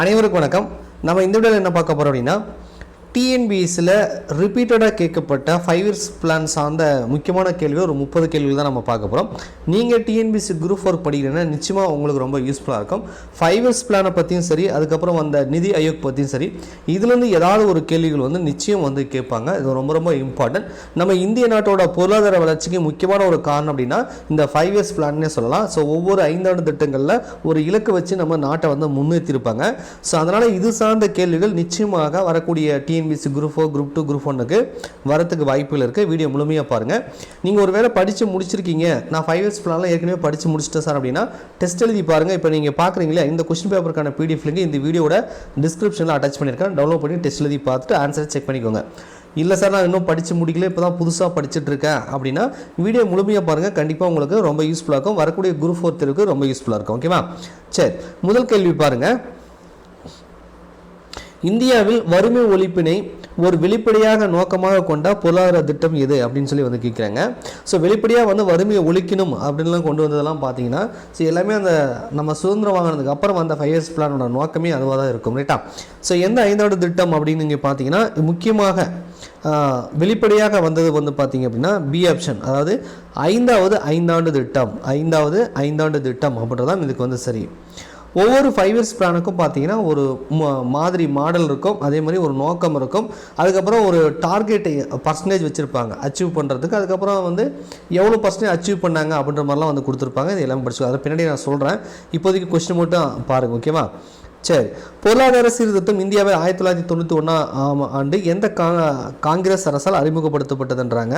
அனைவருக்கும் வணக்கம். நம்ம இந்த வீடியோவில் என்ன பார்க்க போகிறோம் அப்படின்னா டிஎன்பிஎஸ்சியில் ரிப்பீட்டடாக கேட்கப்பட்ட ஃபைவ் இயர்ஸ் பிளான் சார்ந்த முக்கியமான கேள்வி ஒரு முப்பது கேள்விகள் தான் நம்ம பார்க்க போகிறோம் நீங்கள் டிஎன்பிஎஸ்சி குரூப் ஒர்க் படிக்கிறீங்கன்னா நிச்சயமாக உங்களுக்கு ரொம்ப யூஸ்ஃபுல்லாக இருக்கும். ஃபைவ் இயர்ஸ் பிளானை பற்றியும் சரி அதுக்கப்புறம் அந்த நிதி ஆயோக் பற்றியும் சரி இதுலேருந்து ஏதாவது ஒரு கேள்விகள் வந்து நிச்சயம் வந்து கேட்பாங்க. இது ரொம்ப ரொம்ப இம்பார்ட்டன்ட் நம்ம இந்திய நாட்டோட பொருளாதார வளர்ச்சிக்கு முக்கியமான ஒரு காரணம் அப்படின்னா இந்த ஃபைவ் இயர்ஸ் பிளான்னே சொல்லலாம். ஸோ ஒவ்வொரு ஐந்தாண்டு திட்டங்களில் ஒரு இலக்கு வச்சு நம்ம நாட்டை வந்து முன்னேற்றிருப்பாங்க ஸோ அதனால் இது சார்ந்த கேள்விகள் நிச்சயமாக வரக்கூடிய TN TNPSC group four group two group ஒன்றுக்கு வரத்துக்கு வாய்ப்புகள் இருக்குது வீடியோ முழுமையாக பாருங்கள் நீங்கள் ஒரு வேளை படித்து முடிச்சிருக்கீங்க. நான் ஃபைவ் இயர்ஸ் பிளான்லாம் ஏற்கனவே படித்து முடிச்சிட்டேன் சார் அப்படின்னா டெஸ்ட் எழுதி பாருங்கள் இப்போ நீங்கள் பார்க்குறீங்களா இந்த கொஸ்டின் பேப்பருக்கான பிடிஎஃப் லிங்க் இந்த வீடியோட டிஸ்கிரிப்ஷனில் அட்டாச் பண்ணியிருக்கேன். டவுன்லோட் பண்ணி டெஸ்ட் எழுதி பார்த்துட்டு ஆன்சரை செக் பண்ணிக்கோங்க. இல்லை சார் நான் இன்னும் படித்து முடிக்கல. இப்போ தான் புதுசாக படிச்சுட்டு இருக்கேன். அப்படின்னா வீடியோ முழுமையாக பாருங்கள் கண்டிப்பாக உங்களுக்கு ரொம்ப யூஸ்ஃபுல்லாக இருக்கும். வரக்கூடிய குரூப் ஃபோர்த் ரொம்ப யூஸ்ஃபுல்லாக இருக்கும். ஓகேவா சரி. முதல் கேள்வி பாருங்கள் இந்தியாவில் வறுமை ஒழிப்பினை ஒரு வெளிப்படையாக நோக்கமாக கொண்ட பொருளாதார திட்டம் எது அப்படின்னு சொல்லி வந்து கேட்குறாங்க ஸோ வெளிப்படையாக வந்து வறுமையை ஒழிக்கணும் அப்படின்லாம் கொண்டு வந்ததெல்லாம் பார்த்தீங்கன்னா ஸோ எல்லாமே அந்த நம்ம சுதந்திரம் வாங்கினதுக்கு அப்புறம் அந்த ஃபைவ் இயர்ஸ் பிளானோட நோக்கமே அதுவாக தான் இருக்கும் ரைட்டா ஸோ எந்த ஐந்தாண்டு திட்டம் அப்படின்னு நீங்கள் பார்த்தீங்கன்னா முக்கியமாக வெளிப்படையாக வந்தது வந்து பார்த்தீங்க அப்படின்னா பி ஆப்ஷன் அதாவது ஐந்தாவது ஐந்தாண்டு திட்டம் ஐந்தாவது ஐந்தாண்டு திட்டம் அப்படின்றதான் இதுக்கு வந்து சரி. ஒவ்வொரு ஃபைவ் இயர்ஸ் பிளானுக்கும் பார்த்தீங்கன்னா ஒரு மாதிரி மாடல் இருக்கும். அதே மாதிரி ஒரு நோக்கம் இருக்கும். அதுக்கப்புறம் ஒரு டார்கெட் பர்சன்டேஜ் வச்சுருப்பாங்க. அச்சீவ் பண்ணுறதுக்கு அதுக்கப்புறம் வந்து எவ்வளோ பர்சன்டேஜ் அச்சீவ் பண்ணாங்க அப்படின்ற மாதிரிலாம் வந்து கொடுத்துருப்பாங்க. இது எல்லாமே படிச்சு அதை பின்னாடி நான் சொல்கிறேன் இப்போதைக்கு கொஸ்டின் மட்டும் பாருங்கள் ஓகேவா சரி. பொருளாதார சீர்திருத்தம் இந்தியாவில் ஆயிரத்தி தொள்ளாயிரத்தி தொண்ணூற்றி ஒன்றாம் ஆண்டு எந்த கா காங்கிரஸ் அரசால் அறிமுகப்படுத்தப்பட்டதுன்றாங்க.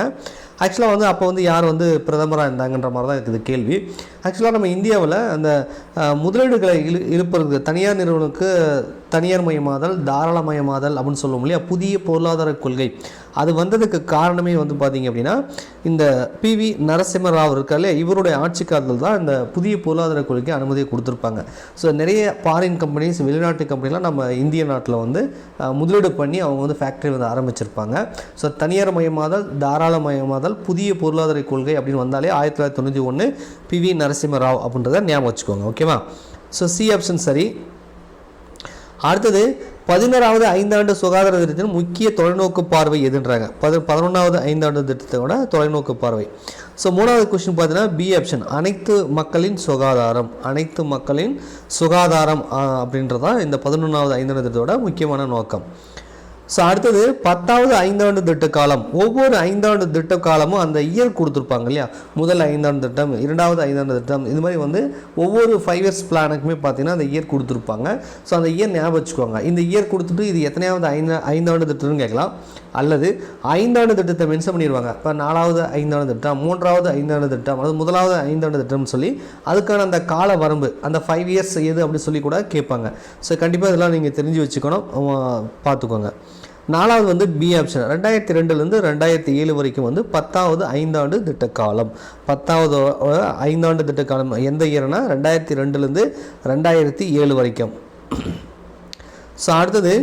ஆக்சுவலாக வந்து அப்போ வந்து யார் வந்து பிரதமராக இருந்தாங்கன்ற மாதிரி தான் இருக்குது கேள்வி. ஆக்சுவலாக நம்ம இந்தியாவில் அந்த முதலீடுகளை இழு இழுப்பதற்கு தனியார் நிறுவனங்களுக்கு தனியார் மயமாதல் தாராளமயமாதல் அப்படின்னு சொல்லுவோம் இல்லையா? புதிய பொருளாதார கொள்கை. அது வந்ததுக்கு காரணமே வந்து பார்த்தீங்க அப்படின்னா இந்த பிவி நரசிம்ம ராவ் இருக்கார் இல்லையா இவருடைய ஆட்சி காலத்தில் தான் இந்த புதிய பொருளாதார கொள்கைக்கு அனுமதியை கொடுத்துருப்பாங்க. ஸோ நிறைய ஃபாரின் கம்பெனிஸ் வெளிநாட்டு கம்பெனிலாம் நம்ம இந்திய நாட்டில் வந்து முதலீடு பண்ணி அவங்க வந்து ஃபேக்ட்ரி வந்து ஆரம்பிச்சிருப்பாங்க. ஸோ தனியார் மயமாதல் தாராளமயமாதல் புதிய பொருளாதார கொள்கை அப்படின்னு வந்தாலே ஆயிரத்தி தொள்ளாயிரத்தி தொண்ணூற்றி ஒன்று பிவி நரசிம்ம ராவ் அப்படின்றத ஞாபகம் வச்சுக்கோங்க ஓகேவா ஸோ சி ஆப்ஷன் சரி. அடுத்தது பதினோராவது ஐந்தாண்டு சுகாதார திட்டத்தின் முக்கிய தொலைநோக்கு பார்வை எதுன்றாங்க. பதி பதினொன்றாவது ஐந்தாண்டு திட்டத்தோட தொலைநோக்கு பார்வை. ஸோ மூணாவது கொஸ்டின் பார்த்தீங்கன்னா பி ஆப்ஷன் அனைத்து மக்களின் சுகாதாரம். அனைத்து மக்களின் சுகாதாரம் அப்படின்றதான் இந்த பதினொன்றாவது ஐந்தாண்டு திட்டத்தோட முக்கியமான நோக்கம். ஸோ அடுத்தது பத்தாவது ஐந்தாண்டு திட்ட காலம் ஒவ்வொரு ஐந்தாண்டு திட்ட காலமும் அந்த இயர் கொடுத்துருப்பாங்க இல்லையா? முதல் ஐந்தாண்டு திட்டம் இரண்டாவது ஐந்தாண்டு திட்டம் இது மாதிரி வந்து ஒவ்வொரு ஃபைவ் இயர்ஸ் பிளானுக்குமே பார்த்தீங்கன்னா அந்த இயர் கொடுத்துருப்பாங்க. ஸோ அந்த இயர் ஞாபகம் வச்சுக்கோங்க. இந்த இயர் கொடுத்துட்டு இது எத்தனையாவது ஐந்து ஐந்தாண்டு திட்டம்னு கேட்கலாம். அல்லது ஐந்தாண்டு திட்டத்தை மென்ஷன் பண்ணிடுவாங்க. இப்போ நாலாவது ஐந்தாண்டு திட்டம் மூன்றாவது ஐந்தாண்டு திட்டம் அதாவது முதலாவது ஐந்தாண்டு திட்டம்னு சொல்லி அதுக்கான அந்த கால வரம்பு அந்த ஃபைவ் இயர்ஸ் எது அப்படின்னு சொல்லி கூட கேட்பாங்க. ஸோ கண்டிப்பாக இதெல்லாம் நீங்கள் தெரிஞ்சு வச்சுக்கணும். அஹ் பார்த்துக்கோங்க. நாலாவது வந்து பி ஆப்ஷன் ரெண்டாயிரத்தி ரெண்டுலேருந்து ரெண்டாயிரத்தி ஏழு வரைக்கும் வந்து பத்தாவது ஐந்தாண்டு திட்ட காலம் பத்தாவது ஐந்தாண்டு திட்ட காலம் எந்த இயர்னா ரெண்டாயிரத்தி ரெண்டுலேருந்து ரெண்டாயிரத்தி ஏழு வரைக்கும். ஸோ அடுத்தது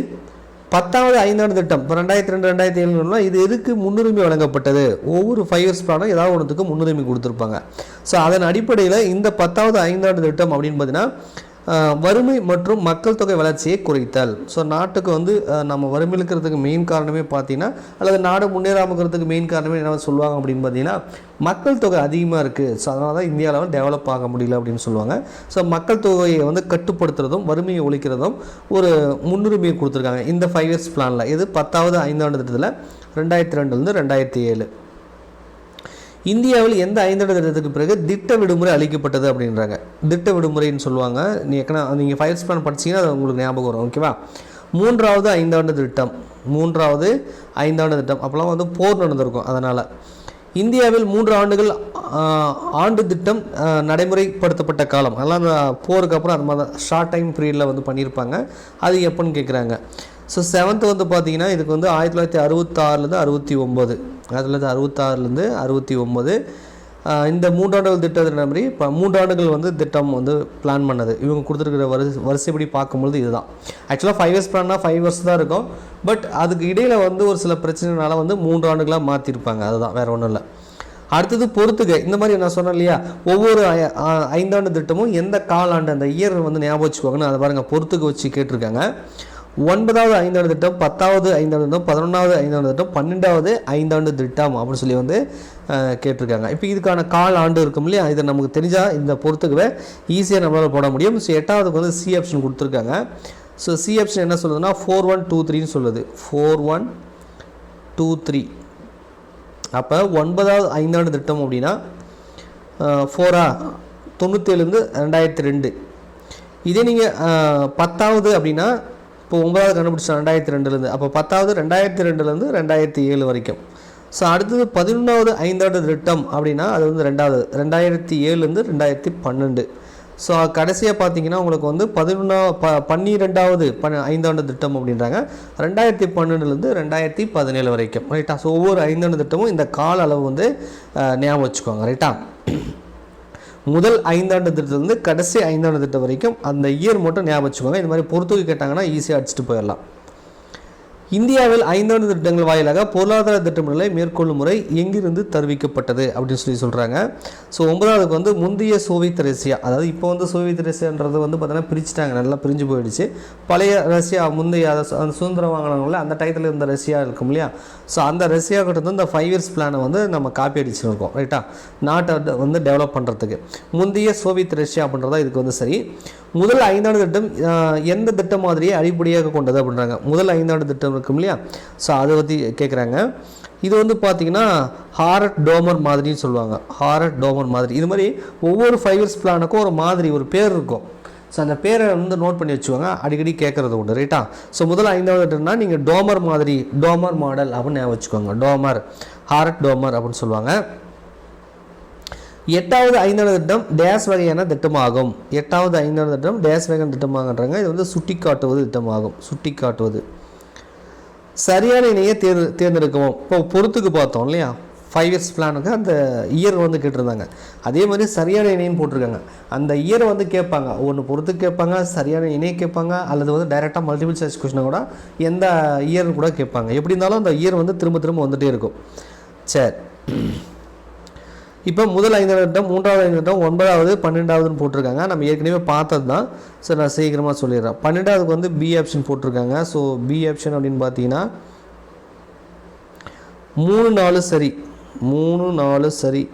பத்தாவது ஐந்தாண்டு திட்டம். இப்போ ரெண்டாயிரத்தி ரெண்டு ரெண்டாயிரத்தி ஏழுனா இது எதுக்கு முன்னுரிமை வழங்கப்பட்டது? ஒவ்வொரு ஃபைவ் இயர்ஸ் பிளானும் ஏதாவது ஒன்றுத்துக்கு முன்னுரிமை கொடுத்துருப்பாங்க. ஸோ அதன் அடிப்படையில் இந்த பத்தாவது ஐந்தாண்டு திட்டம் அப்படின்னு பார்த்தீங்கன்னா வறுமை மற்றும் மக்கள் தொகை வளர்ச்சியை குறைத்தல். ஸோ நாட்டுக்கு வந்து நம்ம வறுமையில் இருக்கிறதுக்கு மெயின் காரணமே பார்த்தீங்கன்னா அல்லது நாடு முன்னேறாமல் இருக்கிறதுக்கு மெயின் காரணமே என்ன சொல்லுவாங்க அப்படின்னு பார்த்தீங்கன்னா மக்கள் தொகை அதிகமாக இருக்குது ஸோ அதனால தான் இந்தியாவில் வந்து டெவலப் ஆக முடியல அப்படின்னு சொல்லுவாங்க. ஸோ மக்கள் தொகையை வந்து கட்டுப்படுத்துறதும் வறுமையை ஒழிக்கிறதும் ஒரு முன்னுரிமையை கொடுத்துருக்காங்க. இந்த ஃபைவ் இயர்ஸ் பிளானில் இது பத்தாவது ஐந்தாண்டு திட்டத்தில் ரெண்டாயிரத்தி ரெண்டுலேருந்து ரெண்டாயிரத்தி ஏழு. இந்தியாவில் எந்த ஐந்தாண்டு திட்டத்துக்கு பிறகு திட்ட விடுமுறை அளிக்கப்பட்டது அப்படின்றாங்க. திட்ட விடுமுறைன்னு சொல்லுவாங்க. நீ எக்கனா நீங்கள் ஃபைவ் பிளான் படிச்சீங்கன்னா அது உங்களுக்கு ஞாபகம் வரும். ஓகேவா மூன்றாவது ஐந்தாண்டு திட்டம். மூன்றாவது ஐந்தாண்டு திட்டம். அப்போல்லாம் வந்து போர் நடந்திருக்கும் அதனால். இந்தியாவில் மூன்று ஆண்டுகள் ஆண்டு திட்டம் நடைமுறைப்படுத்தப்பட்ட காலம். அதெல்லாம் அந்த போருக்கு அப்புறம் அது மாதிரி ஷார்ட் டைம் பீரியடில் வந்து பண்ணியிருப்பாங்க. அது எப்போன்னு கேட்குறாங்க. ஸோ செவன்த் வந்து பார்த்தீங்கன்னா இதுக்கு வந்து ஆயிரத்தி தொள்ளாயிரத்தி அறுபத்தாறுலேருந்து அறுபத்தி ஒம்பது. ஆயிரத்தி தொள்ளாயிரத்தி அறுபத்தாறுலேருந்து அறுபத்தி ஒம்பது. இந்த மூன்றாண்டுகள் திட்டத்தின் மாதிரி? இப்போ மூன்றாண்டுகள் வந்து திட்டம் வந்து பிளான் பண்ணது. இவங்க கொடுத்துருக்கிற வரிசை வரிசைப்படி பார்க்கும்பொழுது இதுதான். ஆக்சுவலாக ஃபைவ் இயர்ஸ் பிளான்னா ஃபைவ் இயர்ஸ் தான் இருக்கும். பட் அதுக்கு இடையில் வந்து ஒரு சில பிரச்சனைனால வந்து மூன்றாண்டுகளாக மாற்றிருப்பாங்க அதுதான் வேறு ஒன்றும் இல்லை. அடுத்தது பொறுத்துக. இந்த மாதிரி நான் சொன்னேன் இல்லையா? ஒவ்வொரு ஐந்தாண்டு திட்டமும் எந்த காலாண்டு அந்த இயர் வந்து ஞாபகம் வச்சுக்கோங்கன்னு அதை பாருங்கள் பொறுத்துக்க வச்சு கேட்டிருக்காங்க. ஒன்பதாவது ஐந்தாண்டு திட்டம் பத்தாவது ஐந்தாண்டு திட்டம் பதினொன்றாவது ஐந்தாண்டு திட்டம் பன்னெண்டாவது ஐந்தாண்டு திட்டம் அப்படின்னு சொல்லி வந்து கேட்டிருக்காங்க. இப்போ இதுக்கான கால் ஆண்டு இருக்கும் இல்லையா? இதை நமக்கு தெரிஞ்சால் இந்த பொறுத்துக்குவே ஈஸியாக நம்மளால் போட முடியும். ஸோ எட்டாவதுக்கு வந்து சி ஆப்ஷன் கொடுத்துருக்காங்க. ஸோ சி ஆப்ஷன் என்ன சொல்லுதுன்னா ஃபோர் ஒன் டூ த்ரீன்னு சொல்லுது. ஃபோர் ஒன் டூ த்ரீ அப்போ ஒன்பதாவது ஐந்தாண்டு திட்டம் அப்படின்னா ஃபோரா தொண்ணூற்றேழுலேருந்து ரெண்டாயிரத்தி ரெண்டு. இதே நீங்கள் பத்தாவது அப்படின்னா இப்போ ஒன்பதாவது கண்டுபிடிச்சோம் ரெண்டாயிரத்தி ரெண்டுலேருந்து அப்போ பத்தாவது ரெண்டாயிரத்தி ரெண்டுலேருந்து ரெண்டாயிரத்தி ஏழு வரைக்கும். ஸோ அடுத்தது பதினொன்றாவது ஐந்தாண்டு திட்டம் அப்படின்னா அது வந்து ரெண்டாவது ரெண்டாயிரத்தி ஏழுலேருந்து ரெண்டாயிரத்தி பன்னெண்டு. ஸோ கடைசியாக பார்த்தீங்கன்னா உங்களுக்கு வந்து பதினொன்றா ப பன்னிரெண்டாவது பன் ஐந்தாண்டு திட்டம் அப்படின்றாங்க. ரெண்டாயிரத்தி பன்னெண்டுலேருந்து ரெண்டாயிரத்தி பதினேழு வரைக்கும் ரைட்டா ஸோ ஒவ்வொரு ஐந்தாண்டு திட்டமும் இந்த கால அளவு வந்து ஞாபகம் வச்சுக்கோங்க ரைட்டா முதல் ஐந்தாண்டு திட்டத்திலிருந்து கடைசி ஐந்தாண்டு திட்டம் வரைக்கும் அந்த இயர் மட்டும் ஞாபகம் வச்சுக்கோங்க. இந்த மாதிரி பொறுத்துக்கு கேட்டாங்கன்னா ஈஸியாக அடிச்சுட்டு போயிடலாம். இந்தியாவில் ஐந்தாண்டு திட்டங்கள் வாயிலாக பொருளாதார திட்டமிடலை மேற்கொள்ளும் முறை எங்கிருந்து தருவிக்கப்பட்டது அப்படின்னு சொல்லி சொல்கிறாங்க ஸோ ஒன்பதாவதுக்கு வந்து முந்தைய சோவியத் ரஷ்யா. அதாவது இப்போ வந்து சோவியத் ரஷ்யான்றது வந்து பார்த்தீங்கன்னா பிரிச்சுட்டாங்க. நல்லா பிரிஞ்சு போயிடுச்சு. பழைய ரஷ்யா முந்தைய அதை அந்த சுதந்திரம் வாங்கினவங்கள அந்த டயத்தில் இருந்த ரஷ்யா இருக்கும் இல்லையா? ஸோ அந்த ரஷ்யா கிட்ட இந்த ஃபைவ் இயர்ஸ் பிளானை வந்து நம்ம காப்பி அடிச்சுருக்கோம் ரைட்டா நாட்டை வந்து டெவலப் பண்ணுறதுக்கு முந்தைய சோவியத் ரஷ்யா அப்படின்றதா இதுக்கு வந்து சரி. முதல் ஐந்தாண்டு திட்டம் எந்த திட்டம் மாதிரியே அடிப்படையாக கொண்டது அப்படின்றாங்க. முதல் ஐந்தாண்டு திட்டம் இருக்கும் இல்லையா? ஸோ அதை பற்றி கேட்குறாங்க இது வந்து பார்த்தீங்கன்னா ஹாரட் டோமர் மாதிரின்னு சொல்லுவாங்க. ஹாரட் டோமர் மாதிரி. இது மாதிரி ஒவ்வொரு ஃபைவ் இயர்ஸ் பிளானுக்கும் ஒரு மாதிரி ஒரு பேர் இருக்கும். ஸோ அந்த பேரை வந்து நோட் பண்ணி வச்சுக்கோங்க. அடிக்கடி கேட்குறது உண்டு ரைட்டா ஸோ முதல் ஐந்தாவது திட்டம்னா நீங்கள் டோமர் மாதிரி டோமர் மாடல் அப்படின்னு ஞாபகம் வச்சுக்கோங்க. டோமர் ஹாரட் டோமர் அப்படின்னு சொல்லுவாங்க. எட்டாவது ஐந்தாவது திட்டம் டேஸ் வகையான திட்டமாகும். எட்டாவது ஐந்தாவது திட்டம் டேஸ் வகையான திட்டமாகன்றாங்க. இது வந்து சுட்டி காட்டுவது திட்டமாகும். சுட்டி காட்டுவது சரியான இணையை தேர் தேர்ந்தெடுக்கவும். இப்போ பொறுத்துக்கு பார்த்தோம் இல்லையா? ஃபைவ் இயர்ஸ் பிளானுக்கு அந்த இயர் வந்து கேட்டிருந்தாங்க. அதே மாதிரி சரியான இணைன்னு போட்டிருக்காங்க. அந்த இயரை வந்து கேட்பாங்க. ஒன்று பொறுத்து கேட்பாங்க சரியான இணையை கேட்பாங்க அல்லது வந்து டைரெக்டாக மல்டிபிள் சாய்ஸ் கொஷினை கூட எந்த இயர்னு கூட கேட்பாங்க. எப்படி இருந்தாலும் அந்த இயர் வந்து திரும்ப திரும்ப வந்துகிட்டே இருக்கும். சரி. இப்போ முதல் ஐந்தாவது நிமிடம் மூன்றாவது ஐந்து நிமிடம் ஒன்பதாவது பன்னெண்டாவதுன்னு போட்டிருக்காங்க. நம்ம ஏற்கனவே பார்த்தது தான் ஸோ நான் சீக்கிரமாக சொல்லிடுறேன். பன்னெண்டாவதுக்கு வந்து பி ஆப்ஷன் போட்டிருக்காங்க. ஸோ பி ஆப்ஷன் அப்படின்னு பார்த்தீங்கன்னா மூணு நாலு சரி. மூணு நாலு சரி.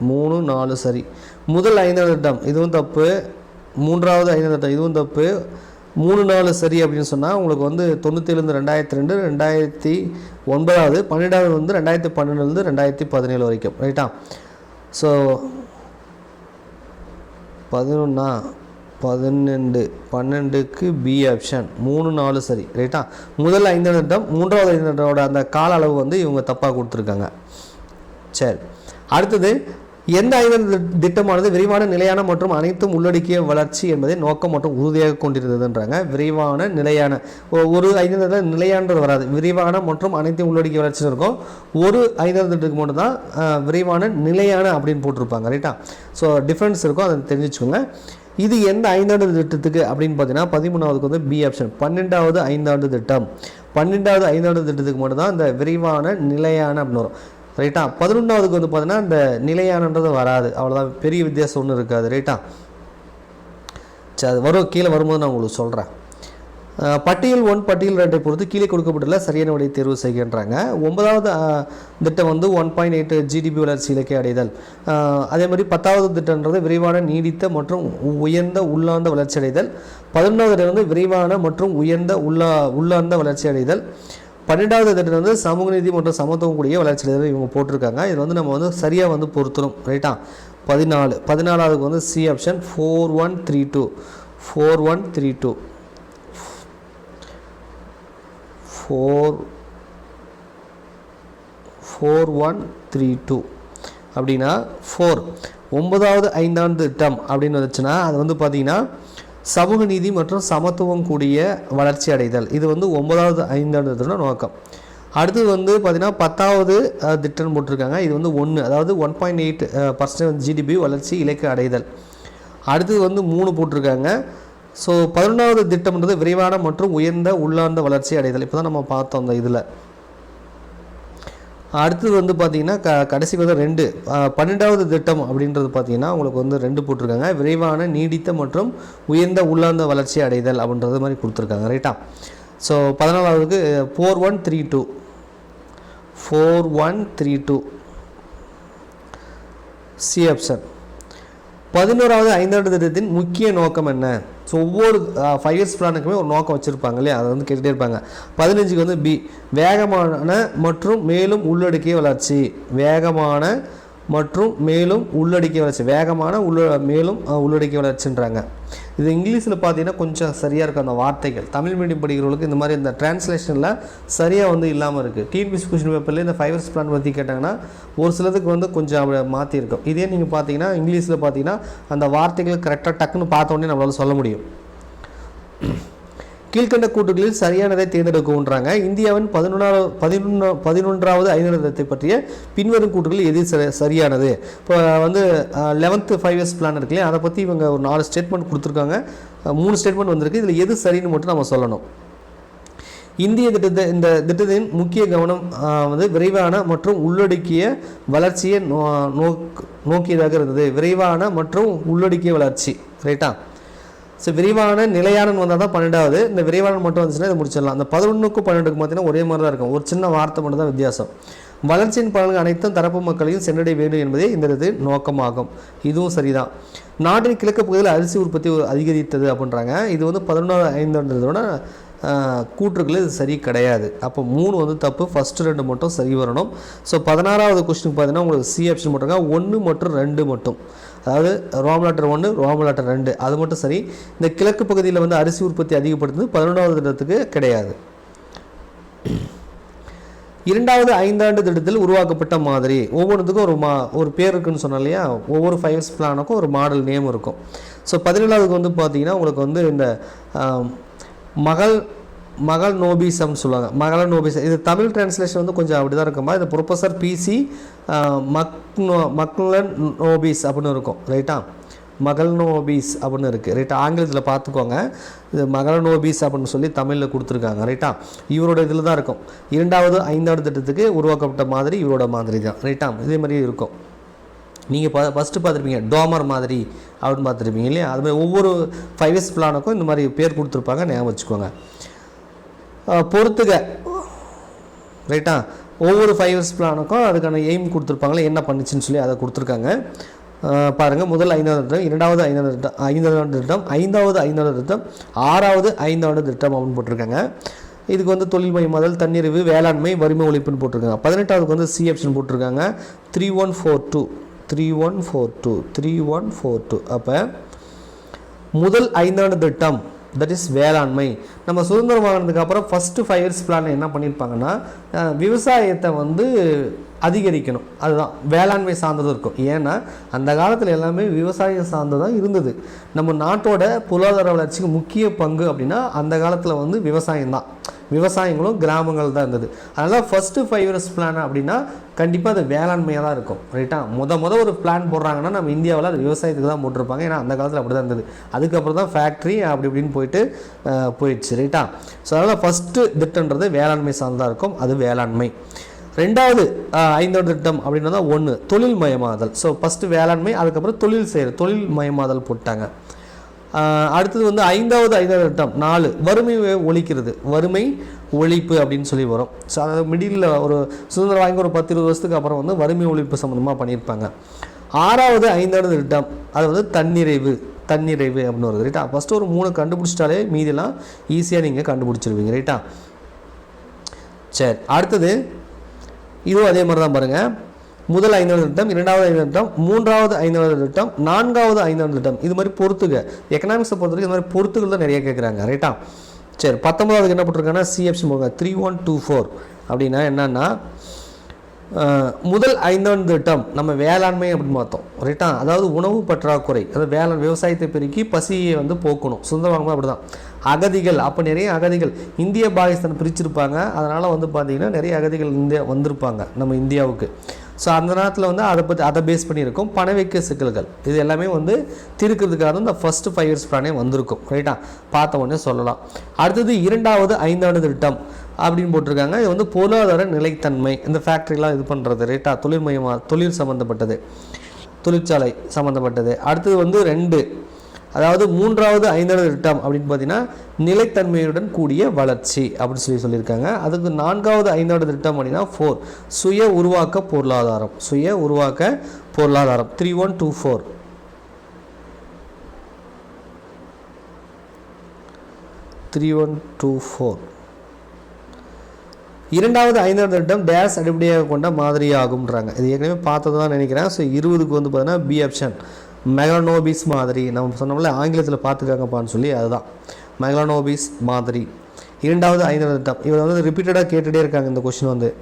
மூணு நாலு சரி. முதல் ஐந்தாவது திட்டம் இதுவும் தப்பு. மூன்றாவது ஐந்தாவது திட்டம் இதுவும் தப்பு. மூணு நாலு சரி அப்படின்னு சொன்னால் உங்களுக்கு வந்து தொண்ணூற்றிலேருந்து ரெண்டாயிரத்தி ரெண்டு ரெண்டாயிரத்தி ஒன்பதாவது பன்னெண்டாவது வந்து ரெண்டாயிரத்தி பன்னெண்டுலேருந்து ரெண்டாயிரத்தி பதினேழு வரைக்கும். ரைட்டா ஸோ பதினொன்னா பதினெண்டு பன்னெண்டுக்கு பி ஆப்ஷன் மூணு நாலு சரி. ரைட்டா முதல் ஐந்து திட்டம் மூன்றாவது ஐந்து அந்த கால அளவு வந்து இவங்க தப்பாக கொடுத்துருக்காங்க. சரி. அடுத்தது எந்த ஐந்து திட்டமானது விரிவான நிலையான மற்றும் அனைத்தும் உள்ளடக்கிய வளர்ச்சி என்பதை நோக்கம் மற்றும் உறுதியாக கொண்டிருந்ததுன்றாங்க. விரிவான நிலையான ஒரு ஐந்து நிலையான்றது நிலையானது வராது. விரிவான மற்றும் அனைத்தும் உள்ளடக்கிய வளர்ச்சி இருக்கும். ஒரு ஐந்து திட்டத்துக்கு மட்டும் தான் விரிவான நிலையான அப்படின்னு போட்டிருப்பாங்க ரைட்டா? ஸோ டிஃப்ரென்ஸ் இருக்கும் அதை தெரிஞ்சுக்கோங்க. இது எந்த ஐந்தாண்டு திட்டத்துக்கு அப்படின்னு பார்த்தீங்கன்னா பதிமூணாவதுக்கு வந்து பி ஆப்ஷன் பன்னெண்டாவது ஐந்தாண்டு திட்டம். பன்னெண்டாவது ஐந்தாண்டு திட்டத்துக்கு மட்டும்தான் இந்த விரிவான நிலையான அப்படின்னு வரும். ரைட்டா பதினொன்றாவதுக்கு வந்து பார்த்தீங்கன்னா இந்த நிலையானன்றது வராது. அவ்வளோதான் பெரிய வித்தியாசம் ஒன்றும் இருக்காது. ரைட்டா சரி அது வரும். கீழே வரும்போது நான் உங்களுக்கு சொல்கிறேன் பட்டியல் ஒன் பட்டியல் ரெண்டை பொறுத்து கீழே கொடுக்கப்பட்டுள்ள சரியான விடை தேர்வு செய்கின்றாங்க. ஒன்பதாவது திட்டம் வந்து ஒன் பாயிண்ட் எயிட் ஜிடிபி வளர்ச்சி இலக்கை அடைதல். அதே மாதிரி பத்தாவது திட்டன்றது விரைவான நீடித்த மற்றும் உ- உயர்ந்த உள்ளார்ந்த வளர்ச்சி அடைதல். பதினொன்றாவது திட்டம் வந்து விரைவான மற்றும் உயர்ந்த உள்ளா உள்ளார்ந்த வளர்ச்சி அடைதல். பன்னெண்டாவது திட்டம் வந்து சமூக நீதி மற்றும் சமத்துவம் கூடிய வளர்ச்சி இவங்க போட்டிருக்காங்க. இது வந்து நம்ம வந்து சரியாக வந்து பொருத்தணும். ரைட்டா பதினாலு. பதினாலாவதுக்கு வந்து C option four one three two four one three two four four one three two அப்படின்னா ஃபோர் ஒன்பதாவது ஐந்தாண்டு திட்டம் அப்படின்னு வந்துச்சுன்னா அது வந்து பார்த்தீங்கன்னா சமூக நீதி மற்றும் சமத்துவம் கூடிய வளர்ச்சி அடைதல். இது வந்து ஒன்பதாவது ஐந்தாண்டு திட்டம் நோக்கம். அடுத்தது வந்து பார்த்தீங்கன்னா பத்தாவது திட்டம் போட்டிருக்காங்க. இது வந்து ஒன்று அதாவது one point eight percent GDP வளர்ச்சி இலக்கு அடைதல். அடுத்தது வந்து மூணு போட்டிருக்காங்க. ஸோ பதினொன்றாவது திட்டம்ன்றது விரைவான மற்றும் உயர்ந்த உள்ளார்ந்த வளர்ச்சி அடைதல். இப்போ தான் நம்ம பார்த்தோம் அந்த இதில். அடுத்தது வந்து பார்த்தீங்கன்னா க கடைசிக்கு வந்து ரெண்டு பன்னெண்டாவது திட்டம் அப்படின்றது பார்த்தீங்கன்னா உங்களுக்கு வந்து ரெண்டு போட்டிருக்காங்க. விரைவான நீடித்த மற்றும் உயர்ந்த உள்ளார்ந்த வளர்ச்சி அடைதல் அப்படின்றது மாதிரி கொடுத்துருக்காங்க ரைட்டா so பதினாலாவதுக்கு four one three two four one three two C option பதினோராவது ஐந்தாண்டு திட்டத்தின் முக்கிய நோக்கம் என்ன? ஸோ ஒவ்வொரு ஃபைவ் இயர்ஸ் பிளானுக்குமே ஒரு நோக்கம் வச்சுருப்பாங்க இல்லையா? அதை வந்து கேட்டுகிட்டே இருப்பாங்க. பதினஞ்சுக்கு வந்து பி வேகமான மற்றும் மேலும் உள்ளடக்கிய வளர்ச்சி. வேகமான மற்றும் மேலும் உள்ளடக்கிய வளர்ச்சி வேகமான உள்ள மேலும் உள்ளடக்கிய வளர்ச்சின்றாங்க. இது இங்கிலீஷில் பார்த்தீங்கன்னா கொஞ்சம் சரியாக இருக்கும் அந்த வார்த்தைகள். தமிழ் மீடியம் படிக்கிறவங்களுக்கு இந்த மாதிரி இந்த டிரான்ஸ்லேஷனில் சரியாக வந்து இல்லாமல் இருக்குது டிஎன்பிசி கொஷின் பேப்பரில் இந்த ஃபைவர்ஸ் பிளான் பற்றி கேட்டாங்கன்னா ஒரு சிலதுக்கு வந்து கொஞ்சம் அப்படி மாற்றிருக்கும் இதே நீங்கள் பார்த்தீங்கன்னா இங்கிலீஷில் பார்த்தீங்கன்னா அந்த வார்த்தைகள் கரெக்டாக டக்குன்னு பார்த்தோன்னே நம்மளால் சொல்ல முடியும். கீழ்கண்ட கூட்டுகளில் சரியானதை தேர்ந்தெடுக்கும்ன்றாங்க. இந்தியாவின் பதினொன்றாவது பதினொன்று பதினொன்றாவது ஐநூறு பற்றிய பின்வரும் கூட்டுகள் எது சரியானது? இப்போ வந்து லெவன்த்து ஃபைவ் இயர்ஸ் பிளான் இருக்கு இல்லையா? அதை பற்றி இவங்க ஒரு நாலு ஸ்டேட்மெண்ட் கொடுத்துருக்காங்க. மூணு ஸ்டேட்மெண்ட் வந்திருக்கு. இதில் எது சரின்னு மட்டும் நம்ம சொல்லணும். இந்திய திட்டத்தை இந்த திட்டத்தின் முக்கிய கவனம் வந்து விரைவான மற்றும் உள்ளடக்கிய வளர்ச்சியை நோ நோக் நோக்கியதாக இருந்தது. விரைவான மற்றும் உள்ளடக்கிய வளர்ச்சி. ரைட்டா ஸோ விரிவான நிலையானன் வந்தால் தான் பன்னெண்டாவது. இந்த விரைவான மட்டும் வந்துச்சுன்னா இதை முடிச்சிடலாம். அந்த பதினொன்றுக்கும் பன்னெண்டுக்கு பார்த்தீங்கன்னா ஒரே மாதிரி தான் இருக்கும். ஒரு சின்ன வார்த்தை மட்டும் தான் வித்தியாசம். வளர்ச்சியின் பலன்கள் அனைத்தும் தரப்பு மக்களையும் சென்றடைய வேண்டும் என்பதே இந்த இது நோக்கமாகும். இதுவும் சரிதான். நாட்டின் கிழக்கு பகுதியில் அரிசி உற்பத்தி அதிகரித்தது அப்படின்றாங்க. இது வந்து பதினொன்று ஐந்துன்றதோட கூற்றுக்கள் இது சரி கிடையாது. அப்போ மூணு வந்து தப்பு ஃபஸ்ட்டு ரெண்டு மட்டும் சரி வரணும். ஸோ பதினாறாவது கொஸ்டினுக்கு பார்த்தீங்கன்னா உங்களுக்கு சி ஆப்ஷன் போட்டிருங்க ஒன்று மற்றும் ரெண்டு மட்டும். அதாவது ரோம் லாட்டர் ஒன்று ரோம் லாட்டர் ரெண்டு. அது மட்டும் சரி. இந்த கிழக்கு பகுதியில் வந்து அரிசி உற்பத்தி அதிகப்படுத்துது பதினொன்றாவது திட்டத்துக்கு கிடையாது. இரண்டாவது ஐந்தாண்டு திட்டத்தில் உருவாக்கப்பட்ட மாதிரி. ஒவ்வொன்றுத்துக்கும் ஒரு மா ஒரு பேர் இருக்குன்னு சொன்னோம் இல்லையா? ஒவ்வொரு ஃபைவ் இயர்ஸ் பிளானுக்கும் ஒரு மாடல் நேம் இருக்கும். ஸோ பதினேழாவதுக்கு வந்து பார்த்தீங்கன்னா உங்களுக்கு வந்து இந்த மகள் மகள் நோபிசம் சொல்லுவாங்க. மகள நோபிசம் இது தமிழ் டிரான்ஸ்லேஷன் வந்து கொஞ்சம் அப்படி தான் இருக்குமா? இது ப்ரொஃபஸர் பிசி மக்னோ மக்லன் நோபிஸ் அப்படின்னு இருக்கும். ரைட்டா மகள் நோபீஸ் அப்படின்னு இருக்குது ரைட்டா ஆங்கிலத்தில் பார்த்துக்கோங்க. இது மகள நோபீஸ் அப்படின்னு சொல்லி தமிழில் கொடுத்துருக்காங்க. ரைட்டா இவரோட இதில் தான் இருக்கும். இரண்டாவது ஐந்தாவது திட்டத்துக்கு உருவாக்கப்பட்ட மாதிரி இவரோட மாதிரி தான். ரைட்டா இதே மாதிரி இருக்கும். நீங்கள் ப ஃபஸ்ட்டு பார்த்துருப்பீங்க டோமர் மாதிரி அப்படின்னு பார்த்துருப்பீங்க இல்லையா? அது மாதிரி ஒவ்வொரு ஃபைவ் இயர்ஸ் பிளானுக்கும் இந்த மாதிரி பேர் கொடுத்துருப்பாங்க. ஞாபகம் வச்சுக்கோங்க. பொறுத்துக. ரைட்டா? ஒவ்வொரு ஃபைவ் இயர்ஸ் பிளானுக்கும் அதுக்கான எய்ம் கொடுத்துருப்பாங்களே என்ன பண்ணுச்சுன்னு சொல்லி அதை கொடுத்துருக்காங்க. பாருங்கள் முதல் ஐந்தாவது திட்டம் இரண்டாவது ஐந்தாவது திட்டம் ஐந்தாவது திட்டம் ஐந்தாவது ஐந்தாவது திட்டம் ஆறாவது ஐந்தாவது திட்டம் அப்படின்னு போட்டிருக்காங்க. இதுக்கு வந்து தொழில் மயமாதல் தன்னிறைவு வேளாண்மை வறுமை ஒழிப்புன்னு போட்டிருக்காங்க. பதினெட்டாவதுக்கு வந்து சி ஆப்ஷன் போட்டிருக்காங்க. Three one four two three one four two three one four two அப்போ முதல் ஐந்தாண்டு திட்டம் தட் இஸ் வேளாண்மை. நம்ம சுதந்திரம் வாங்கினதுக்கு ஃபஸ்ட்டு ஃபைவ் இயர்ஸ் பிளான் என்ன பண்ணியிருப்பாங்கன்னா விவசாயத்தை வந்து அதிகரிக்கணும். அதுதான். வேளாண்மை சார்ந்தது இருக்கும். ஏன்னா அந்த காலத்தில் எல்லாமே விவசாயம் சார்ந்ததாக இருந்தது. நம்ம நாட்டோட பொருளாதார வளர்ச்சிக்கு முக்கிய பங்கு அப்படின்னா அந்த காலத்தில் வந்து விவசாயம்தான். விவசாயங்களும் கிராமங்கள் தான் இருந்தது. அதனால் ஃபஸ்ட்டு ஃபைவ் இயர்ஸ் பிளான் அப்படின்னா கண்டிப்பாக அது வேளாண்மையாக தான் இருக்கும். ரைட்டா முத முத ஒரு பிளான் போடுறாங்கன்னா நம்ம இந்தியாவில் அது விவசாயத்துக்கு தான் போட்டிருப்பாங்க. ஏன்னா அந்த காலத்தில் அப்படி தான் இருந்தது. அதுக்கப்புறம் தான் ஃபேக்ட்ரி அப்படி இப்படின்னு போயிட்டு போயிடுச்சு. ரைட்டா ஸோ அதனால் ஃபஸ்ட்டு திட்டன்றது வேளாண்மை சார்ந்ததாக இருக்கும். அது வேளாண்மை. ரெண்டாவது ஐந்தாவது திட்டம் அப்படின்னா தான் ஒன்று தொழில் மயமாதல். ஸோ ஃபஸ்ட்டு வேளாண்மை அதுக்கப்புறம் தொழில் செய்கிற தொழில் மயமாதல் போட்டாங்க. அடுத்தது வந்து ஐந்தாவது ஐந்தாவது திட்டம் நாலு. வறுமை ஒழிக்கிறது. வறுமை ஒழிப்பு அப்படின்னு சொல்லி வரும். ஸோ அதாவது மிடில் ஒரு சுதந்திரம் வாங்கி ஒரு பத்து இருபது வருஷத்துக்கு அப்புறம் வந்து வறுமை ஒழிப்பு சம்மந்தமாக பண்ணியிருப்பாங்க. ஆறாவது ஐந்தாவது திட்டம் அது வந்து தன்னிறைவு தன்னிறைவு அப்படின்னு வருது ரைட்டா ஃபஸ்ட்டு ஒரு மூணு கண்டுபிடிச்சிட்டாலே மீதியெல்லாம் ஈஸியாக நீங்கள் கண்டுபிடிச்சிருவீங்க ரைட்டா சரி அடுத்தது இதுவும் அதே மாதிரி தான் பாருங்கள் முதல் ஐந்தாவது திட்டம் இரண்டாவது ஐந்து திட்டம் மூன்றாவது ஐந்தாவது திட்டம் நான்காவது ஐந்தாவது திட்டம். இது மாதிரி பொறுத்துக. எக்கனாமிக்ஸை பொறுத்த வரைக்கும் இது மாதிரி பொறுத்துகள் தான் நிறைய கேட்குறாங்க ரைட்டா சரி பத்தொன்பதாவது என்ன போட்டிருக்காங்கன்னா சிஎஃப்சி போங்க த்ரீ ஒன் டூ ஃபோர் அப்படின்னா என்னன்னா முதல் ஐந்தாண்டு திட்டம் நம்ம வேளாண்மை அப்படின்னு பார்த்தோம். ரைட்டா அதாவது உணவு பற்றாக்குறை அதாவது வேளாண் விவசாயத்தை பெருக்கி பசியை வந்து போக்கணும். சுந்தரவாங்கமாக அப்படி தான் அகதிகள் அப்போ நிறைய அகதிகள் இந்திய பாகிஸ்தான் பிரிச்சிருப்பாங்க. அதனால் வந்து பார்த்திங்கன்னா நிறைய அகதிகள் இந்தியா வந்திருப்பாங்க நம்ம இந்தியாவுக்கு. ஸோ அந்த நேரத்தில் வந்து அதை பற்றி அதை பேஸ் பண்ணியிருக்கும். பணவீக்க சிக்கல்கள். இது எல்லாமே வந்து தீர்க்கிறதுக்காக இந்த ஃபஸ்ட்டு ஃபைவ் இயர்ஸ் பிளானே வந்திருக்கும். ரைட்டா பார்த்த உடனே சொல்லலாம். அடுத்தது இரண்டாவது ஐந்தாண்டு திட்டம் அப்படின்னு போட்டிருக்காங்க. இது வந்து பொருளாதார நிலைத்தன்மை. இந்த ஃபேக்ட்ரிலாம் இது பண்ணுறது ரைட்டா தொழில் மையமாக தொழில் சம்மந்தப்பட்டது தொழிற்சாலை சம்மந்தப்பட்டது அடுத்தது வந்து ரெண்டு அதாவது மூன்றாவது ஐந்தாவது திட்டம் அப்படின்னு பார்த்தீங்கன்னா நிலைத்தன்மையுடன் கூடிய வளர்ச்சி அப்படின்னு சொல்லி சொல்லியிருக்காங்க. அதுக்கு நான்காவது ஐந்தாவது திட்டம் அப்படின்னா ஃபோர் சுய உருவாக்க பொருளாதாரம். சுய உருவாக்க பொருளாதாரம். Three one two four three one two four இரண்டாவது ஐந்தாவது திட்டம் டேஸ் அடிப்படையாக கொண்ட மாதிரியாகும்ன்றாங்க. இது ஏற்கனவே பார்த்தது தான் நினைக்கிறேன். ஸோ இருபதுக்கு வந்து பார்த்தீங்கன்னா பி ஆப்ஷன் மெகனோபிஸ் மாதிரி நம்ம சொன்னோம்ல ஆங்கிலத்தில் பார்த்துக்காங்கப்பான்னு சொல்லி அதுதான். மெகனோபிஸ் மாதிரி. இரண்டாவது ஐந்தாவது திட்டம். இவர் வந்து ரிப்பீட்டடாக கேட்டுகிட்டே இருக்காங்க இந்த கொஷின் வந்து.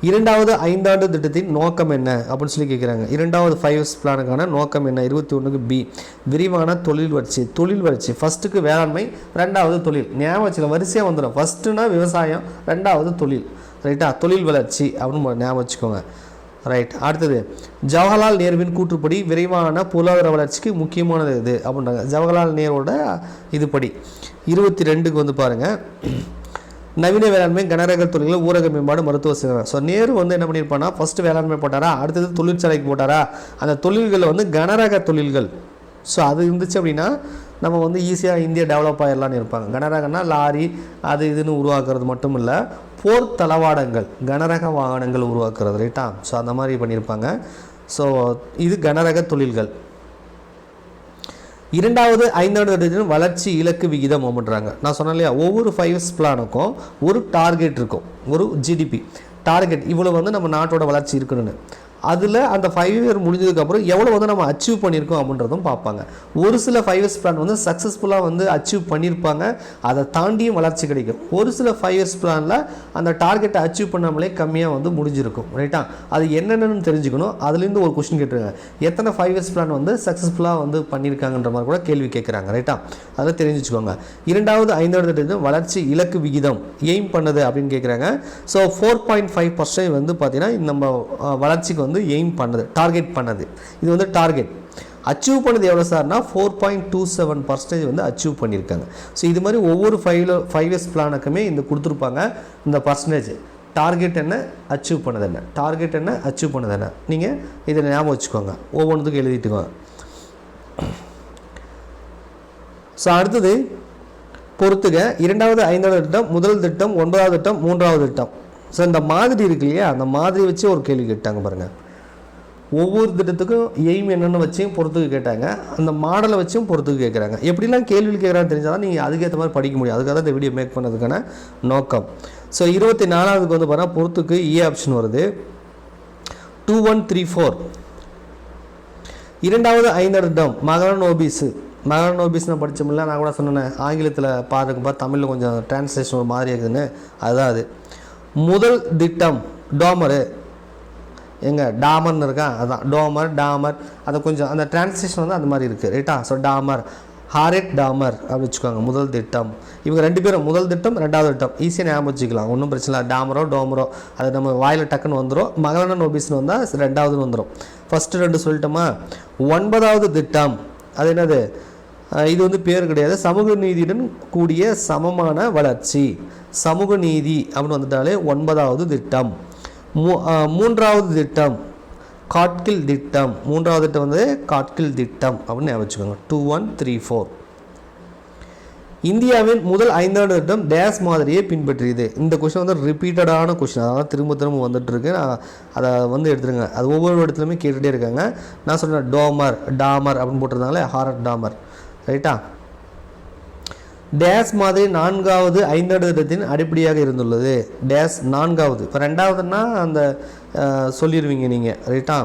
இரண்டாவது ஐந்தாண்டு திட்டத்தின் நோக்கம் என்ன அப்படின்னு சொல்லி கேட்குறாங்க இரண்டாவது ஃபைவ் இயர்ஸ் பிளானுக்கான நோக்கம் என்ன? இருபத்தி ஒன்றுக்கு பி விரிவான தொழில் வளர்ச்சி. தொழில் வளர்ச்சி. ஃபஸ்ட்டுக்கு வேளாண்மை ரெண்டாவது தொழில். ஞாபகம் வச்சுக்கலாம் வரிசையாக வந்துடும் ஃபஸ்ட்டுனா விவசாயம் ரெண்டாவது தொழில். ரைட்டா தொழில் வளர்ச்சி அப்படின்னு ஞாபகம் வச்சுக்கோங்க. ரைட் அடுத்தது ஜவஹர்லால் நேருவின் கூற்றுப்படி விரைவான பொருளாதார வளர்ச்சிக்கு முக்கியமானது இது அப்படின்றாங்க. ஜவஹர்லால் நேருவோட இதுபடி. இருபத்தி ரெண்டுக்கு வந்து பாருங்கள் நவீன வேளாண்மை கனரக தொழில்கள் ஊரக மேம்பாடு மருத்துவ சேவை. ஸோ நேரு வந்து என்ன பண்ணியிருப்பானா ஃபஸ்ட்டு வேளாண்மை போட்டாரா? அடுத்தது தொழிற்சாலைக்கு போட்டாரா? அந்த தொழில்கள் வந்து கனரக தொழில்கள். ஸோ அது இருந்துச்சு அப்படின்னா நம்ம வந்து ஈஸியாக இந்தியா டெவலப் ஆகிடலான்னு இருப்பாங்க. கனரகன்னா லாரி அது இதுன்னு உருவாக்குறது மட்டும் இல்லை போர் தளவாடங்கள் கனரக வாகனங்கள் உருவாக்குறது ரைட்டா ஸோ அந்த மாதிரி பண்ணியிருப்பாங்க. ஸோ இது கனரக தொழில்கள். இரண்டாவது ஐந்தாவது வளர்ச்சி இலக்கு விகிதம் அப்படின்றாங்க. நான் சொன்னேன் இல்லையா? ஒவ்வொரு ஃபைவ் பிளானுக்கும் ஒரு டார்கெட் இருக்கும். ஒரு ஜிடிபி டார்கெட் இவ்வளோ வந்து நம்ம நாட்டோட வளர்ச்சி இருக்கணும்னு. அதில் அந்த ஃபைவ் இயர் முடிஞ்சதுக்கப்புறம் எவ்வளோ வந்து நம்ம அச்சீவ் பண்ணியிருக்கோம் அப்படின்றதும் பார்ப்பாங்க. ஒரு சில ஃபைவ் இயர்ஸ் பிளான் வந்து சக்ஸஸ்ஃபுல்லாக வந்து அச்சீவ் பண்ணியிருப்பாங்க. அதை தாண்டியும் வளர்ச்சி கிடைக்கும். ஒரு சில ஃபைவ் இயர்ஸ் பிளானில் அந்த டார்கெட்டை அச்சீவ் பண்ணாமலே கம்மியாக வந்து முடிஞ்சிருக்கும். ரைட்டா அது என்னென்னு தெரிஞ்சுக்கணும். அதுலேருந்து ஒரு கொஸ்டின் கேட்டுருங்க எத்தனை ஃபைவ் இயர்ஸ் பிளான் வந்து சக்ஸஸ்ஃபுல்லாக வந்து பண்ணியிருக்காங்கன்ற மாதிரி கூட கேள்வி கேட்குறாங்க. ரைட்டா அதை தெரிஞ்சுக்கோங்க. இரண்டாவது ஐந்தாவது திட்டம் வளர்ச்சி இலக்கு விகிதம். எய்ம் பண்ணுது அப்படின்னு கேட்குறாங்க. So four point five percent வந்து பார்த்தீங்கன்னா நம்ம வளர்ச்சிக்கு வந்து எய்ம் பண்ணது டார்கெட் பண்ணது. இது வந்து டார்கெட் அச்சீவ் பண்ணது எவ்வளோ சார்னா four point two seven percentage வந்து அச்சீவ் பண்ணியிருக்காங்க. ஸோ இது மாதிரி ஒவ்வொரு ஃபைவ் ஃபைவ் இயர்ஸ் பிளானுக்குமே இந்த கொடுத்துருப்பாங்க இந்த பர்சன்டேஜ் டார்கெட் என்ன அச்சீவ் பண்ணது என்ன? டார்கெட் என்ன அச்சீவ் பண்ணது என்ன? நீங்கள் இதை ஞாபகம் வச்சுக்கோங்க. ஒவ்வொன்றுத்துக்கும் எழுதிட்டுக்கோங்க. ஸோ அடுத்தது பொறுத்துக இரண்டாவது ஐந்தாவது திட்டம் முதல் திட்டம் ஒன்பதாவது திட்டம் மூன்றாவது திட்டம். ஸோ இந்த மாதிரி இருக்கு இல்லையா? அந்த மாதிரி வச்சு ஒரு கேள்வி கேட்டாங்க பாருங்கள் ஒவ்வொரு திட்டத்துக்கும் எய்ம் என்னென்னு வச்சும் பொறுத்துக்கு கேட்டாங்க. அந்த மாடலை வச்சும் பொறுத்துக்கு கேட்குறாங்க. எப்படிலாம் கேள்வி கேட்குறான்னு தெரிஞ்சால் தான் நீங்கள் அதுக்கேற்ற மாதிரி படிக்க முடியும். அதுக்காக தான் இந்த வீடியோ மேக் பண்ணதுக்கான நோக்கம். ஸோ இருபத்தி நாலாவதுக்கு வந்து பார்த்தா பொறுத்துக்கு e ஏ ஆப்ஷன் வருது. டூ ஒன் த்ரீ ஃபோர் இரண்டாவது ஐந்தர்டம் மகரனோபிஸ் மகரனோபிஸ் நான் படித்தோம்ல நான் கூட சொன்னேன் ஆங்கிலத்தில் பார்த்துக்குப்பா தமிழில் கொஞ்சம் டிரான்ஸ்லேஷன் ஒரு மாதிரி இருக்குதுன்னு. அதுதான் அது. முதல் திட்டம் டோமரு எங்கே டாமர்னு இருக்கா? அதான் டோமர் டாமர். அது கொஞ்சம் அந்த டிரான்ஸ்லேஷன் வந்து அந்த மாதிரி இருக்குது ரைட்டா ஸோ டாமர். ஹாரெட் டாமர் அப்படின்னு வச்சுக்கோங்க முதல் திட்டம். இவங்க ரெண்டு பேரும் முதல் திட்டம் ரெண்டாவது திட்டம். ஈஸியாக ஞாபகம் வச்சுக்கலாம் ஒன்றும் பிரச்சனை இல்லை. டாமரோ டோமரோ அது நம்ம வாயில் டக்குன்னு வந்துடும் மகளன நோபிஸ்னு வந்தால் ரெண்டாவதுன்னு வந்துடும் ஃபஸ்ட்டு ரெண்டு சொல்லிட்டோமா? ஒன்பதாவது திட்டம். அது என்னது? இது வந்து பேர் கிடையாது. சமூக நீதியுடன் கூடிய சமமான வளர்ச்சி. சமூக நீதி அப்படின்னு வந்துட்டாலே ஒன்பதாவது திட்டம். மூன்றாவது திட்டம் காட்கில் திட்டம். மூன்றாவது திட்டம் வந்து காட்கில் திட்டம் அப்படின்னு வச்சுக்கோங்க. டூ ஒன் த்ரீ ஃபோர் இந்தியாவின் முதல் ஐந்தாண்டு திட்டம் டேஸ் மாதிரியே பின்பற்றியது. இந்த கொஷின் வந்து ரிப்பீட்டடான கொஷின் அதாவது திரும்ப திரும்ப வந்துட்டுருக்கு. நான் அதை வந்து எடுத்துருங்க. அது ஒவ்வொரு இடத்துலையுமே கேட்டுகிட்டே இருக்காங்க. நான் சொல்கிறேன் டோமர் டாமர் அப்படின்னு போட்டிருந்தாங்களே ஹாரட் டாமர். ரைட்டா டேஸ் மாதிரி நான்காவது ஐந்தாவது திட்டத்தின் அடிப்படையாக இருந்துள்ளது. டேஸ் நான்காவது. இப்போ ரெண்டாவதுன்னா அந்த சொல்லிடுவீங்க நீங்கள் ரைட்டா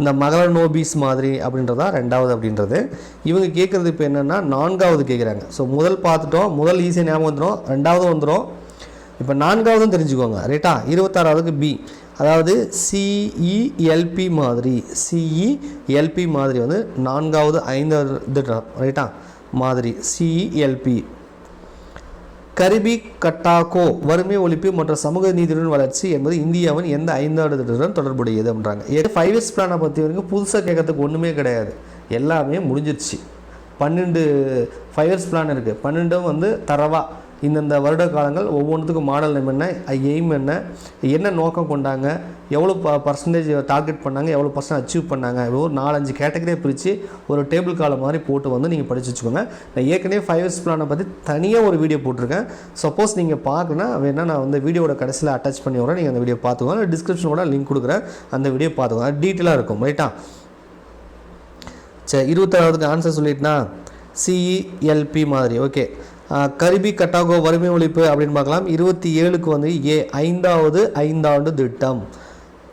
இந்த மகள நோபீஸ் மாதிரி அப்படின்றதா? ரெண்டாவது அப்படின்றது. இவங்க கேட்குறது இப்போ என்னென்னா நான்காவது கேட்குறாங்க ஸோ முதல் பார்த்துட்டோம். முதல் ஈஸியாக ஞாபகம் வந்துடும் ரெண்டாவது வந்துடும் இப்போ நான்காவதும் தெரிஞ்சுக்கோங்க ரைட்டா இருபத்தாறாவதுக்கு பி அதாவது சிஇஎல்பி மாதிரி சிஇஎல்பி மாதிரி வந்து நான்காவது ஐந்தாவது திட்டம் ரைட்டா மாதிரி சிஇஎல்பி கரிபி கட்டாக்கோ வறுமை ஒழிப்பு மற்றும் சமூக நீதியுடன் வளர்ச்சி என்பது இந்தியாவின் எந்த ஐந்தாவது திட்டத்துடன் தொடர்புடையது அப்படின்றாங்க ஃபைவ் இயர்ஸ் பிளானை பற்றி வரைக்கும் புதுசாக கேட்கறதுக்கு ஒன்றுமே கிடையாது. எல்லாமே முடிஞ்சிருச்சு. பன்னெண்டு ஃபைவ் இயர்ஸ் பிளான் இருக்குது பன்னெண்டும் வந்து தரவா. இந்தந்த வருட காலங்கள் ஒவ்வொன்றுத்துக்கும் மாடல் நேம் என்ன எய்ம் என்ன என்ன நோக்கம் கொண்டாங்க எவ்வளோ ப பர்சன்டேஜ் டார்கெட் பண்ணாங்க எவ்வளோ பர்சன்ட் அச்சீவ் பண்ணாங்க ஒரு நாலஞ்சு கேட்டகரியாக பிரித்து ஒரு டேபிள் காலம் மாதிரி போட்டு வந்து நீங்கள் படிச்சு வச்சுக்கோங்க. நான் ஏற்கனவே ஃபைவ் இயர்ஸ் பிளானை பற்றி தனியாக ஒரு வீடியோ போட்டிருக்கேன். சப்போஸ் நீங்கள் பார்க்கணுன்னா வேணால் நான் வந்து வீடியோட கடைசியில் அட்டாச் பண்ணி வரேன் நீங்கள் அந்த வீடியோ பார்த்துக்கோங்க. டிஸ்கிரிப்ஷனோட லிங்க் கொடுக்குறேன். அந்த வீடியோ பார்த்துக்கோங்க. டீட்டெயிலாக இருக்கும் ரைட்டா சரி இருபத்தாறாவதுக்கு ஆன்சர் சொல்லிட்டுனா சிஇஎல்பி மாதிரி ஓகே கரிபி கட்டாகோ வறுமை ஒழிப்பு அப்படின்னு பார்க்கலாம். இருபத்தி ஏழுக்கு வந்து ஏ ஐந்தாவது ஐந்தாண்டு திட்டம்.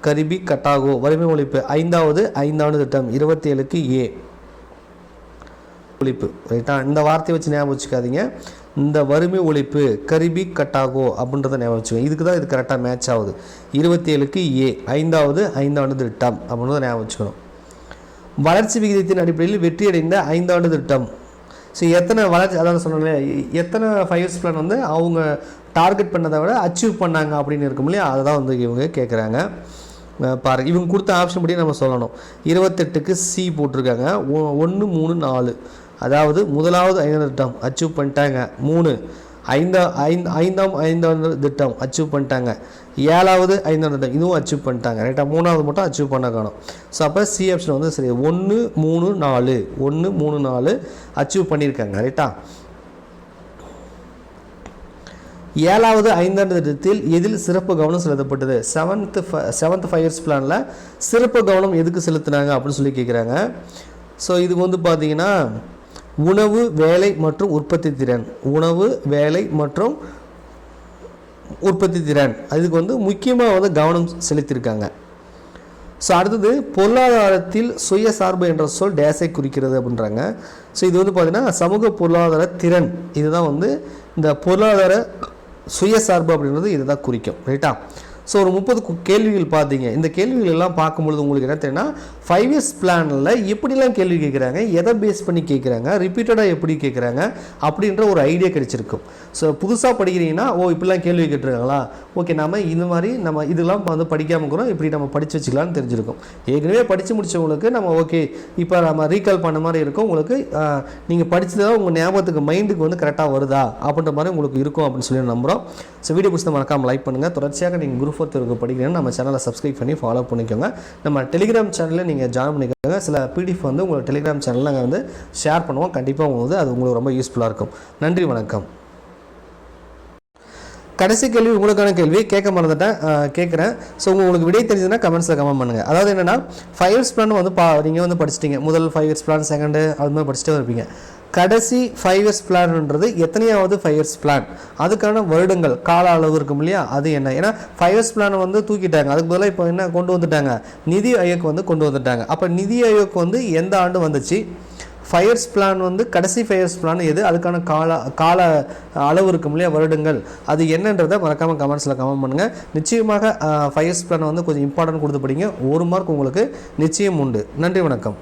கரிபி கட்டாகோ வறுமை ஒழிப்பு ஐந்தாவது ஐந்தாண்டு திட்டம். இருபத்தி ஏழுக்கு ஏ ஒழிப்பு ரைட்டா இந்த வார்த்தையை வச்சு ஞாபகம் வச்சுக்காதீங்க. இந்த வறுமை ஒழிப்பு கரிபி கட்டாகோ அப்படின்றத ஞாபகம் வச்சுக்கோங்க. இதுக்கு தான் இது கரெக்டாக மேட்ச் ஆகுது. இருபத்தி ஏழுக்கு ஏ ஐந்தாவது ஐந்தாண்டு திட்டம் அப்படின்றத ஞாபகம் வச்சுக்கணும். வளர்ச்சி விகிதத்தின் அடிப்படையில் வெற்றியடைந்த ஐந்தாண்டு திட்டம். ஸோ எத்தனை வளர்ச்சி அதான் சொன்னேன் எத்தனை ஃபைவ் இயர்ஸ் பிளான் வந்து அவங்க டார்கெட் பண்ணதை விட அச்சீவ் பண்ணாங்க அப்படின்னு இருக்கும் இல்லையா? அதை தான் வந்து இவங்க கேட்குறாங்க பாருங்க இவங்க கொடுத்த ஆப்ஷன் படி நம்ம சொல்லணும். இருபத்தெட்டுக்கு சி போட்டிருக்காங்க. ஒன்று மூணு நாலு. அதாவது முதலாவது ஐநூறு டம் அச்சீவ் பண்ணிட்டாங்க. மூணு. ஐந்தா ஐந்து ஐந்தாம் ஐந்தாண்டு திட்டம் அச்சீவ் பண்ணிட்டாங்க. ஏழாவது ஐந்தாண்டு திட்டம் இதுவும் அச்சீவ் பண்ணிட்டாங்க. ரைட்டாக மூணாவது மட்டும் அச்சீவ் பண்ண காணும். ஸோ அப்போ சி ஆப்ஷன் வந்து சரி ஒன்று மூணு நாலு. ஒன்று மூணு நாலு அச்சீவ் பண்ணியிருக்காங்க. ரைட்டா ஏழாவது ஐந்தாண்டு திட்டத்தில் எதில் சிறப்பு கவனம் செலுத்தப்பட்டது? செவன்த்து செவன்த் ஃபைவ் இயர்ஸ் பிளானில் சிறப்பு கவனம் எதுக்கு செலுத்தினாங்க அப்படின்னு சொல்லி கேட்குறாங்க ஸோ இதுக்கு வந்து பார்த்தீங்கன்னா உணவு வேலை மற்றும் உற்பத்தி திறன். உணவு வேலை மற்றும் உற்பத்தி திறன். அதுக்கு வந்து முக்கியமாக வந்து கவனம் செலுத்தியிருக்காங்க ஸோ அடுத்தது பொருளாதாரத்தில் சுயசார்பு என்ற சொல் டேஸை குறிக்கிறது அப்படின்றாங்க. ஸோ இது வந்து பார்த்திங்கன்னா சமூக பொருளாதார திறன். இதுதான் வந்து இந்த பொருளாதார சுயசார்பு அப்படின்றது இதை தான் குறிக்கும் ரைட்டா ஸோ ஒரு முப்பது கேள்விகள் பார்த்தீங்க இந்த கேள்விகள் எல்லாம் பார்க்கும்பொழுது உங்களுக்கு என்ன தெரியும்னா ஃபைவ் இயர்ஸ் பிளானில் எப்படிலாம் கேள்வி கேட்குறாங்க எதை பேஸ் பண்ணி கேட்குறாங்க ரிப்பீட்டடாக எப்படி கேட்குறாங்க அப்படின்ற ஒரு ஐடியா கிடைச்சிருக்கும் ஸோ புதுசாக படிக்கிறீங்கன்னா ஓ இப்படிலாம் கேள்வி கேட்டுருக்காங்களா? ஓகே நம்ம இந்த மாதிரி நம்ம இதெல்லாம் வந்து படிக்காமல் இருக்கிறோம். இப்படி நம்ம படித்து வச்சுக்கலாம்னு தெரிஞ்சிருக்கும். ஏற்கனவே படித்து முடித்தவங்களுக்கு நம்ம ஓகே இப்போ நம்ம ரீகால் பண்ண மாதிரி இருக்கும். உங்களுக்கு நீங்கள் படித்தது தான் உங்கள் ஞாபகத்துக்கு மைண்டுக்கு வந்து கரெக்டாக வருதா அப்படின்ற மாதிரி உங்களுக்கு இருக்கும் அப்படின்னு சொல்லி நம்புகிறோம் ஸோ வீடியோ பிடிச்சத மறக்காமல் லைக் பண்ணுங்கள் தொடர்ச்சியாக நீங்கள் குரூப் ஃபோர்த் இருக்கு படிக்கிறேன்னு நம்ம சேனலை சப்ஸ்கிரைப் பண்ணி ஃபாலோ பண்ணிக்கோங்க. நம்ம டெலிகிராம் சேனலில் நீங்கள் ஜாயின் பண்ணிக்கோங்க. சில பிடிஎஃப் வந்து உங்களோட டெலிகிராம் சேனலில் நாங்கள் வந்து ஷேர் பண்ணுவோம். கண்டிப்பாக உங்களுக்கு வந்து அது உங்களுக்கு ரொம்ப யூஸ்ஃபுல்லாக இருக்கும். நன்றி வணக்கம். கடைசி கேள்வி உங்களுக்கான கேள்வி. கேட்க மறந்துட்டேன். கேட்குறேன். ஸோ உங்களுக்கு விடை தெரிஞ்சதுன்னா கமெண்ட்ஸில் கமெண்ட் பண்ணுங்கள் அதாவது என்னென்னா ஃபைவ் இயர்ஸ் பிளான் வந்து பா நீங்கள் வந்து படிச்சிட்டிங்க. முதல் ஃபைவ் இயர்ஸ் பிளான் செகண்டு அது மாதிரி படிச்சுட்டே இருப்பீங்க. கடைசி ஃபைவ் இயர்ஸ் பிளான்ன்றது எத்தனையாவது ஃபைவ் இயர்ஸ் பிளான் அதுக்கான வருடங்கள் கால அளவு இருக்கும் இல்லையா? அது என்ன? ஏன்னா ஃபைவ் இயர்ஸ் பிளான் வந்து தூக்கிட்டாங்க. அதுக்கு பதிலாக இப்போ என்ன கொண்டு வந்துட்டாங்க? நிதி ஆயோக் வந்து கொண்டு வந்துட்டாங்க. அப்போ நிதி ஆயோக் வந்து எந்த ஆண்டு வந்துச்சு? ஃபயர்ஸ் பிளான் வந்து கடைசி ஃபயர்ஸ் பிளான் எது? அதுக்கான கால கால அளவு இருக்கும் இல்லையா? வருடங்கள். அது என்னன்றதை மறக்காமல் கமெண்ட்ஸில் கமெண்ட் பண்ணுங்கள் நிச்சயமாக ஃபயர்ஸ் பிளான் வந்து கொஞ்சம் இம்பார்ட்டன்ட் கொடுத்து படிங்க. ஒரு மார்க் உங்களுக்கு நிச்சயம் உண்டு. நன்றி வணக்கம்.